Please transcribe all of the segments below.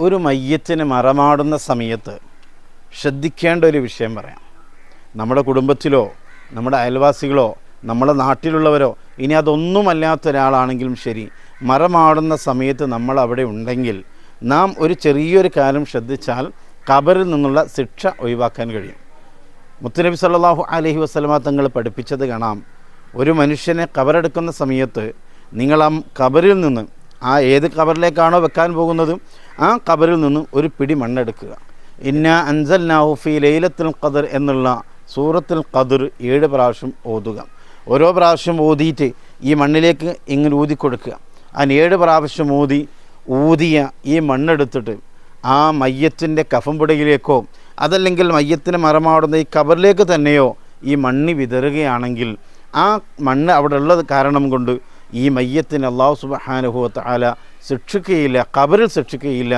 ഒരു മയ്യത്തിന് മറമാടുന്ന സമയത്ത് ശ്രദ്ധിക്കേണ്ട ഒരു വിഷയം പറയാം. നമ്മുടെ കുടുംബത്തിലോ നമ്മുടെ അയൽവാസികളോ നമ്മുടെ നാട്ടിലുള്ളവരോ ഇനി അതൊന്നുമല്ലാത്ത ഒരാളാണെങ്കിലും ശരി മറമാടുന്ന സമയത്ത് നമ്മൾ അവിടെ ഉണ്ടെങ്കിൽ നാം ഒരു ചെറിയൊരു കാലം ശ്രദ്ധിച്ചാൽ കബറിൽ നിന്നുള്ള ശിക്ഷ ഒഴിവാക്കാൻ കഴിയും. മുത്തുനബി സല്ലാഹു അലഹി വസല്ലമ തങ്ങൾ പഠിപ്പിച്ചത് കാണാം. ഒരു മനുഷ്യനെ കബറെടുക്കുന്ന സമയത്ത് നിങ്ങൾ ആ കബറിൽ നിന്ന് ആ ഏത് കബറിലേക്കാണോ വെക്കാൻ പോകുന്നത് ആ കബറിൽ നിന്ന് ഒരു പിടി മണ്ണെടുക്കുക. ഇന്ന അൻസൽ നാഹുഫി ലൈലത്തുൽ ഖദർ എന്നുള്ള സൂറത്തുൽ ഖദർ ഏഴ് പ്രാവശ്യം ഓതുക. ഓരോ പ്രാവശ്യം ഓതിയിട്ട് ഈ മണ്ണിലേക്ക് ഇങ്ങനെ ഊതി കൊടുക്കുക. അതിന് ഏഴ് പ്രാവശ്യം ഊതി ഊതിയ ഈ മണ്ണെടുത്തിട്ട് ആ മയ്യത്തിന്റെ കഫംപുടയിലേക്കോ അതല്ലെങ്കിൽ മയ്യത്തിന് മറമാടുന്ന ഈ കബറിലേക്ക് തന്നെയോ ഈ മണ്ണ് വിതറുകയാണെങ്കിൽ ആ മണ്ണ് അവിടെ ഉള്ളത് കാരണം കൊണ്ട് ഈ മയ്യത്തിന് അള്ളാഹു സുബഹാനുഭവത്ത് ആല ശിക്ഷിക്കുകയില്ല കബറിൽ ശിക്ഷിക്കുകയില്ല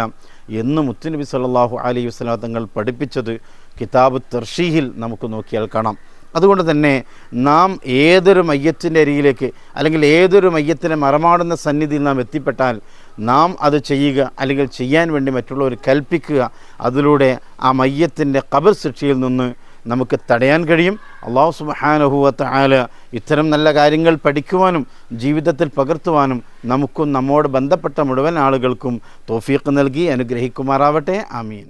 എന്ന് മുത്തുനബി സല്ലാഹു അലൈഹി വസ്ലാ തങ്ങൾ പഠിപ്പിച്ചത് കിതാബ് തെർഷീഹിൽ നമുക്ക് നോക്കിയാൽ കാണാം. അതുകൊണ്ട് തന്നെ നാം ഏതൊരു മയ്യത്തിന്റെ അരികിലേക്ക് അല്ലെങ്കിൽ ഏതൊരു മയ്യത്തിനെ മറമാടുന്ന സന്നിധിയിൽ നാം എത്തിപ്പെട്ടാൽ നാം അത് ചെയ്യുക അല്ലെങ്കിൽ ചെയ്യാൻ വേണ്ടി മറ്റുള്ളവർ കൽപ്പിക്കുക അതിലൂടെ ആ മയ്യത്തിന്റെ കബർ ശിക്ഷയിൽ നിന്ന് നമുക്ക് തടയാൻ കഴിയും. അള്ളാഹു സുബാനഹുവത്ത് ആല ഇത്തരം നല്ല കാര്യങ്ങൾ പഠിക്കുവാനും ജീവിതത്തിൽ പകർത്തുവാനും നമുക്കും നമ്മോട് ബന്ധപ്പെട്ട മുഴുവൻ ആളുകൾക്കും തോഫീക്ക് നൽകി അനുഗ്രഹിക്കുമാറാവട്ടെ. ആമീൻ.